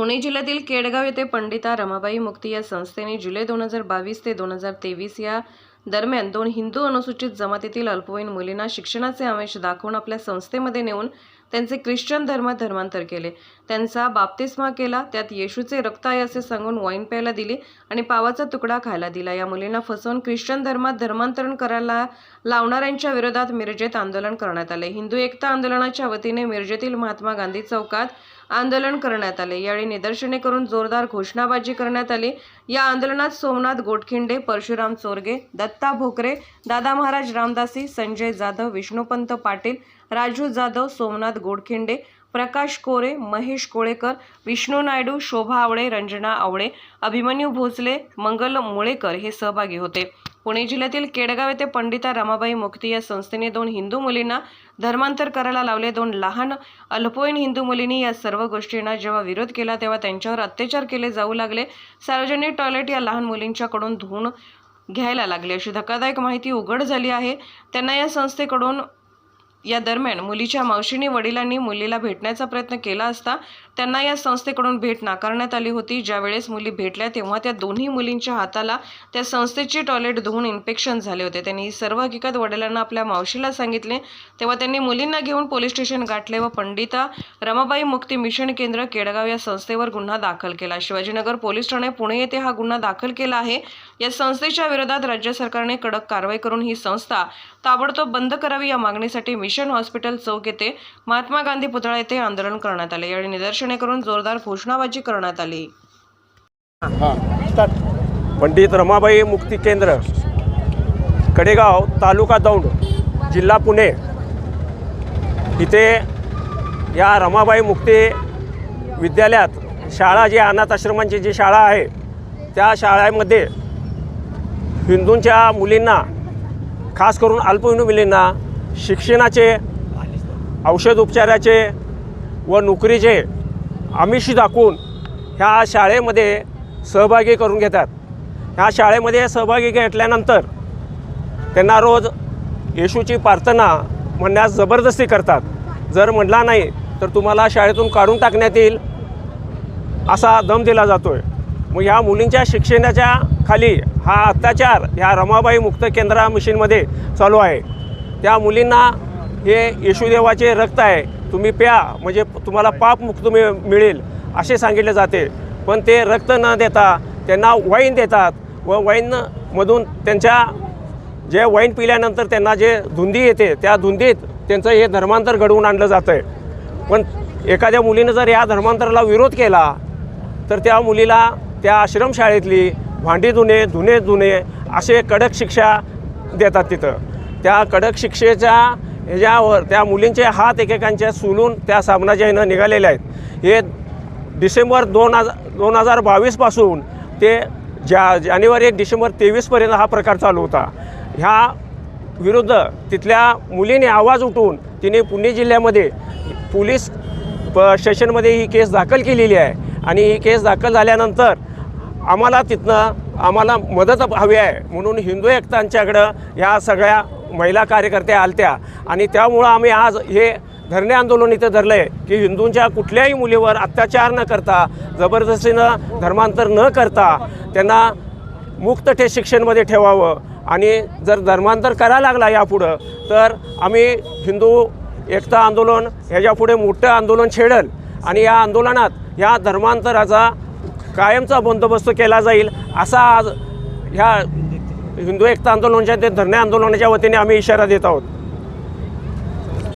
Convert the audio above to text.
पुणे जिल्ह्यातील केडगाव येथे पंडिता रमाबाई मुक्ती या संस्थेने जुलै दोन हजार बावीस ते दोन हजार तेवीस या दरम्यान दोन हिंदू अनुसूचित जमातीतील अल्पवयीन मुलींना शिक्षणाचे आमिष दाखवून आपल्या संस्थेमध्ये नेऊन त्यांचे ख्रिश्चन धर्मात धर्मांतर केले. त्यांचा बाप्तिस्मा केला त्यात येशूचे रक्त आहे असे सांगून वाईन प्यायला दिले आणि पावाचा तुकडा खायला दिला. या मुलींना फसवून ख्रिश्चन धर्मात धर्मांतरण करायला लावणाऱ्यांच्या विरोधात मिरजेत आंदोलन करण्यात आले. हिंदू एकता आंदोलनाच्या वतीने मिरजेतील महात्मा गांधी चौकात आंदोलन करण्यात आले. यावेळी निदर्शने करून जोरदार घोषणाबाजी करण्यात आली. या आंदोलनात सोमनाथ गोटखिंडे परशुराम चोरगे दत्ता भोकरे दादा महाराज रामदासी संजय जाधव विष्णुपंत पाटील राजू जाधव सोमनाथ गोडखिंडे प्रकाश कोरे महेश कोळेकर विष्णू नायडू शोभा आवळे रंजना आवळे अभिमन्यू भोसले मंगल मुळेकर हे सहभागी होते. पुणे जिल्ह्यातील केडगाव येथे पंडिता रमाबाई मुक्ती या संस्थेने दोन हिंदू मुलींना धर्मांतर करायला लावले. दोन लहान अल्पवयीन हिंदू मुलींनी या सर्व गोष्टींना जेव्हा विरोध केला तेव्हा त्यांच्यावर अत्याचार केले जाऊ लागले. सार्वजनिक टॉयलेट या लहान मुलींच्याकडून धुवून घ्यायला लागले अशी धक्कादायक माहिती उघड झाली आहे. त्यांना या संस्थेकडून या दरम्यान मुलीच्या मावशीने वडिलांनी मुलीला भेटण्याचा प्रयत्न केला असता त्यांना या संस्थेकडून भेट नाकारण्यात आली होती. ज्यावेळेस मुली भेटल्या तेव्हा त्या दोन्ही मुलींच्या हाताला त्या संस्थेची टॉयलेट धुवून इन्फेक्शन झाले होते. त्यांनी ही सर्व हकीकत वडिलांना आपल्या मावशीला सांगितले. तेव्हा त्यांनी मुलींना घेऊन पोलीस स्टेशन गाठले व पंडिता रमाबाई मुक्ती मिशन केंद्र केडगाव या संस्थेवर गुन्हा दाखल केला. शिवाजीनगर पोलीस ठाणे पुणे येथे हा गुन्हा दाखल केला आहे. या संस्थेच्या विरोधात राज्य सरकारने कडक कारवाई करून ही संस्था ताबडतोब बंद करावी या मागणीसाठी मिशन हॉस्पिटल चौक येथे महात्मा गांधी पुतळा येथे आंदोलन करण्यात आले. आणि निदर्शने करून जोरदार घोषणाबाजी करण्यात आली. पंडित रमाबाई मुक्ती केंद्र कडेगाव तालुका दौंड जिल्हा पुणे. इथे या रमाबाई मुक्ती विद्यालयात शाळा जी अनाथ आश्रमांची जी शाळा आहे त्या शाळेमध्ये हिंदूंच्या मुलींना खास करून अल्पवयीन मुलींना शिक्षणाचे औषध उपचाराचे व नोकरीचे आमिष दाखवून ह्या शाळेमध्ये सहभागी करून घेतात. ह्या शाळेमध्ये सहभागी घेतल्यानंतर त्यांना रोज येशूची प्रार्थना म्हणण्यास जबरदस्ती करतात. जर म्हटला नाही तर तुम्हाला शाळेतून काढून टाकण्यात येईल असा दम दिला जातो आहे मग ह्या मुलींच्या शिक्षणाच्या खाली हा अत्याचार ह्या रमाबाई मुक्त केंद्रा मिशनमध्ये चालू आहे. त्या मुलींना हे येशुदेवाचे रक्त आहे. तुम्ही प्या म्हणजे तुम्हाला पापमुक्त मिळ मिळेल असे सांगितले जाते. पण ते रक्त न देता त्यांना वाईन देतात व वाईनमधून त्यांच्या जे वाईन पिल्यानंतर त्यांना जे धुंदी येते त्या धुंदीत त्यांचं हे धर्मांतर घडवून आणलं जातं आहे पण एखाद्या मुलीनं जर या धर्मांतराला विरोध केला तर त्या मुलीला त्या आश्रमशाळेतली भांडी धुणे धुणे धुणे असे कडक शिक्षा देतात तिथं. त्या कडक शिक्षेच्या ह्याच्यावर त्या मुलींचे हात एकेकांच्या सुलून त्या सामनाच्या ह्यानं निघालेले आहेत. हे डिसेंबर दोन हजार दोन हजार बावीसपासून ते जा जानेवारी एक डिसेंबर तेवीसपर्यंत हा प्रकार चालू होता. ह्या विरुद्ध तिथल्या मुलीने आवाज उठून तिने पुणे जिल्ह्यामध्ये पोलीस प स्टेशनमध्ये ही केस दाखल केलेली आहे. आणि ही केस दाखल झाल्यानंतर आम्हाला तिथनं आम्हाला मदत हवी आहे. म्हणून हिंदू एकतांच्याकडं ह्या सगळ्या महिला कार्यकर्त्या आलत्या. आणि त्यामुळं आम्ही आज हे धरणे आंदोलन इथं धरलं आहे की हिंदूंच्या कुठल्याही मुलीवर अत्याचार न करता जबरदस्तीनं धर्मांतर न करता त्यांना मुक्त ठे शिक्षणमध्ये ठेवावं. आणि जर धर्मांतर करायला लागला यापुढं तर आम्ही हिंदू एकता आंदोलन ह्याच्यापुढे मोठं आंदोलन छेडल. आणि या आंदोलनात या धर्मांतराचा कायमचा बंदोबस्त केला जाईल असा आज ह्या हिंदू एकता आंदोलनाच्या ते धरणे आंदोलनाच्या वतीने आम्ही इशारा देत आहोत.